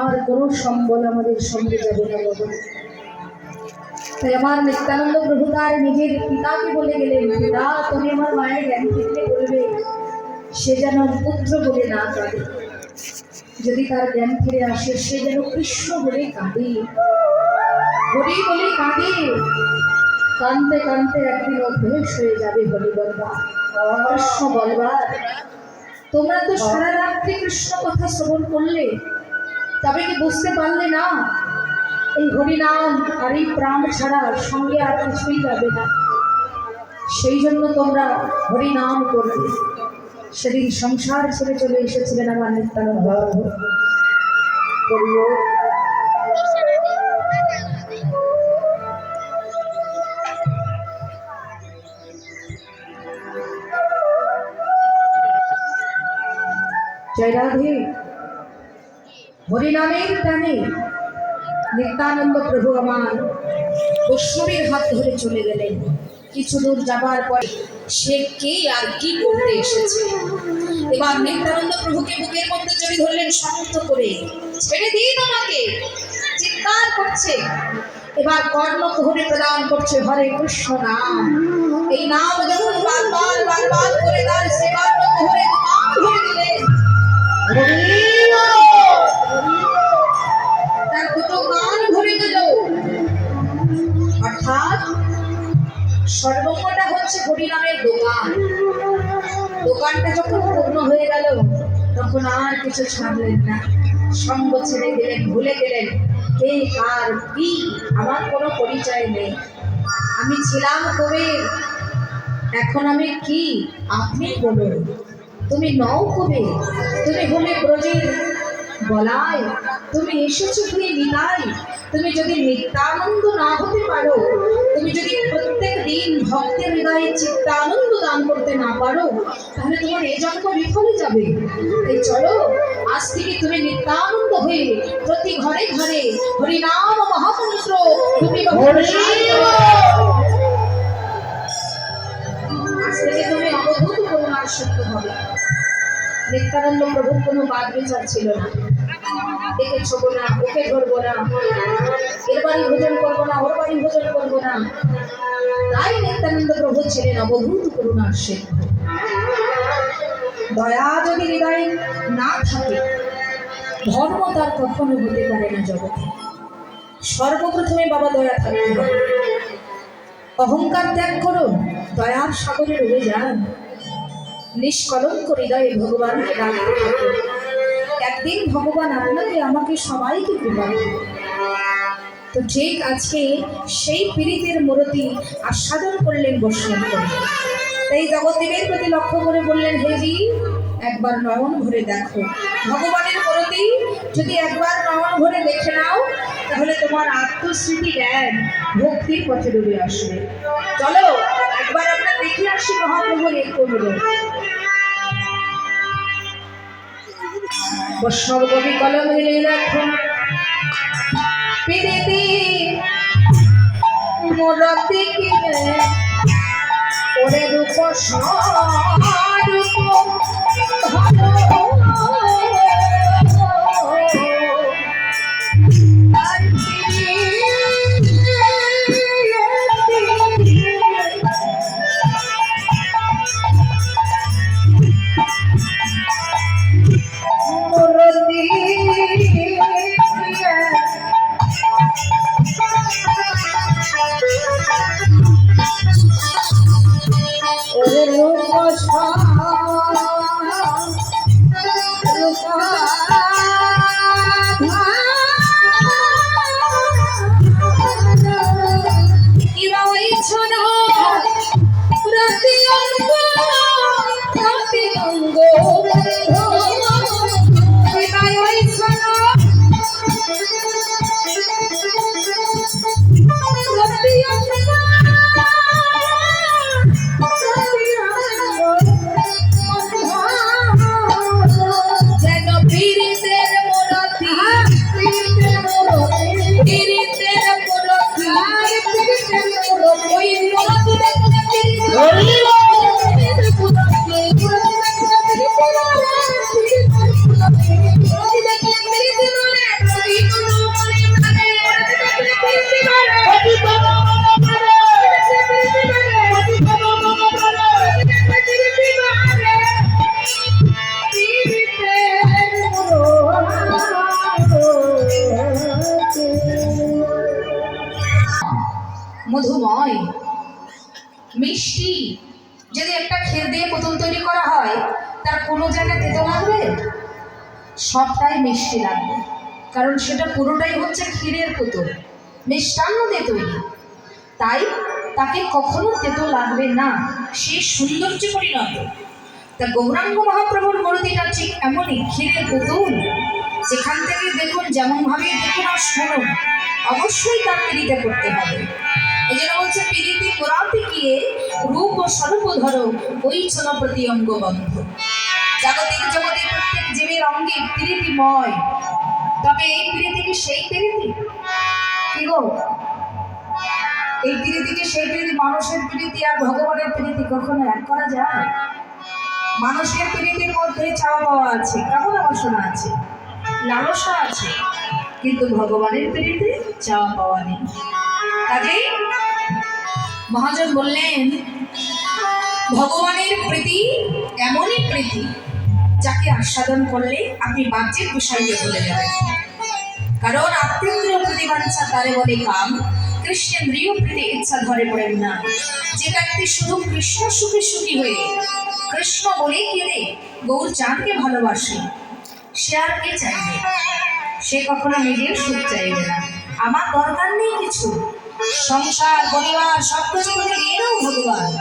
আর কোনো সম্বল আমাদের সঙ্গে যাবে না বাবা তাই আমার নিত্যানন্দ প্রভু তার নিজের পিতাকে বলে গেলেন পিতা তুমি আমার মায়ের জ্ঞান বলবে সে যেন পুত্র বলে না কাঁদে যদি তার জ্ঞান ফিরে আসে, সে যেন কৃষ্ণ বলে কাঁদে। হরি বলে কাঁদে। কানতে কানতে একদিন অভ্যেস হয়ে যাবে হরি বলবা কৃষ্ণ বলবার তোমরা তো সারা রাত্রি কৃষ্ণ কথা শ্রবণ করলে, তবে কি বুঝতে পারলে না? এই হরিনাম আর এই প্রাণ ছাড়া সঙ্গে আর কিছুই যাবে না। সেই জন্য তোমরা হরিনাম করবে। সেদিন সংসার ছেড়ে চলে এসেছিলেন আমার নিত্যানন্দ নিত্যানন্দ প্রভু আমার বৈষ্ণবের হাত ধরে চলে গেলেন। কিছু দূর যাবার পরে সে কে আর কি করতে এসেছে? এবার নিত্যানন্দ প্রভুকে বুকের মধ্যে চড়ে ধরলেন শান্ত করে ছেড়ে দিন আমাকে। চিৎকার করছে। এবার কর্ণ ধরে প্রদান করছে, হরে কৃষ্ণ নাম। এই নাম যখন বারবার বারবার করে তার সে কর্ণ ধরে দিলেন। হরিনামের দোকান। দোকানটা যখন পূর্ণ হয়ে গেল, তখন আর কিছু ছাড়লেন না। সঙ্গ ছেড়ে দিলেন ভুলে গেলেন, কে, কার, কি? আমার কোনো পরিচয় নেই। আমি ছিলাম কবে? এখন আমি কি? আপনি বলুন। তুমি নও কবে? তুমি হলে ব্রজের বলাই। তুমি এসেছ কি নিতাই। তুমি যদি নিত্যানন্দ না হতে পারো তুমি যদি প্রত্যেক দিন ভক্তের হৃদয়ে চিত্তানন্দ দান করতে না পারো তাহলে তোমার এই জন্ম বিফলে যাবে। তাই চলো আজ থেকে তুমি নিত্যানন্দ হয়ে প্রতি ঘরে ঘরে হরিনাম মহামন্ত্র তুমি আজ থেকে তুমি অবধূত করুণার সত্য হবে। নিত্যানন্দ প্রভুর কোনো বাদ বিচার ছিল না। একে ছোবো না ওকে ধরবো না। এর বাড়ি ভোজন করব না ওর বাড়ি ভোজন করব না। তাই নিত্যানন্দ শেখ দয়া যদি হৃদয়ে না থাকে, ধর্ম তার কখনো হতে পারে না জগতে। সর্বপ্রথমে বাবা দয়া থাকতে অহংকার ত্যাগ করুন, দয়ার সাগরে ডুবে যান। নিষ্কলঙ্ক হৃদয়ে ভগবানকে ডাকতে একদিন ভগবান আপনাকে আমাকে সবাইকে কৃপা। তো ঠিক আজকে সেই পীড়িতের মূরতি আস্বাদন করলেন বৈষ্ণব তাই জগৎদেবের প্রতি লক্ষ্য করে বললেন হেজি একবার নয়ন ভরে দেখো। ভগবানের মূরতি যদি একবার নয়ন ভরে দেখে নাও, তাহলে তোমার আত্মস্মৃতি জ্ঞান ভক্তির পথে ডুবে আসবে। চলো, একবার আমরা দেখে আসি মহাপ্রভুর এই করল বৈষ্ণব কবি কলম মিলে রাখো পিরিতি মোরতি কিনে ওরে রূপ স্বরূপ মধুময় মিষ্টি যদি একটা ক্ষীর দিয়ে পুতুল তৈরি করা হয়, তার কোনো জায়গায় তেতো লাগবে? সবটাই মিষ্টি লাগবে। কারণ সেটা পুরোটাই হচ্ছে ক্ষীরের পুতুল, মিষ্টান্ন দিয়ে তৈরি। তাই তাকে কখনো তেতো লাগবে না। সে সৌন্দর্য পরিণত। তা গৌরাঙ্গ মহাপ্রভুর মূর্তিটা ঠিক এমনই ক্ষীরের পুতুল। যেখান থেকে দেখুন যেমনভাবে দেখুন আর শুনুন, অবশ্যই তার পিড়িতে করতে হবে। এই জন্য বলছে পিড়িতে পোড়াতে গিয়ে রূপ ও স্বরূপ ধরো, ওই ছিল প্রতি অঙ্গ বন্ধ জাগতিক জগতে প্রত্যেক জীবের অঙ্গে প্রীতিময়। তবে এই প্রীতি কি সেই প্রীতি? কি গো? এই প্রীতি সেই প্রীতি? মানুষের প্রীতি আর ভগবানের প্রীতি কখনো এক করা যায়? মানুষের প্রীতির মধ্যে চাওয়া পাওয়া আছে, কেমন বাসনা আছে, লালসা আছে, কিন্তু ভগবানের প্রীতি চাওয়া পাওয়া নেই। কাজেই মহাজন বললেন, ভগবানের প্রীতি এমনই প্রীতি যাকে আস্বাদন করলে আপনি বাহ্যিক বিষয়কে ভুলে যাবেন। কারণ আত্মেন্দ্রীয় প্রতিবাঞ্ছা তারে বলে কাম কৃষ্ণেন্দ্রীয় প্রীতি ইচ্ছা ধরে পড়েন না। যে ব্যক্তি শুধু কৃষ্ণ সুখী সুখী হয়ে কৃষ্ণ বলে কেঁদে গৌর চাঁদকে ভালোবাসে, সে আর কে চাইবে? সে কখনো নিজের সুখ চাইবে না। আমার দরকার নেই কিছু। সংসার পরিবার সবকিছু কিছু করে নিয়ে ভগবান।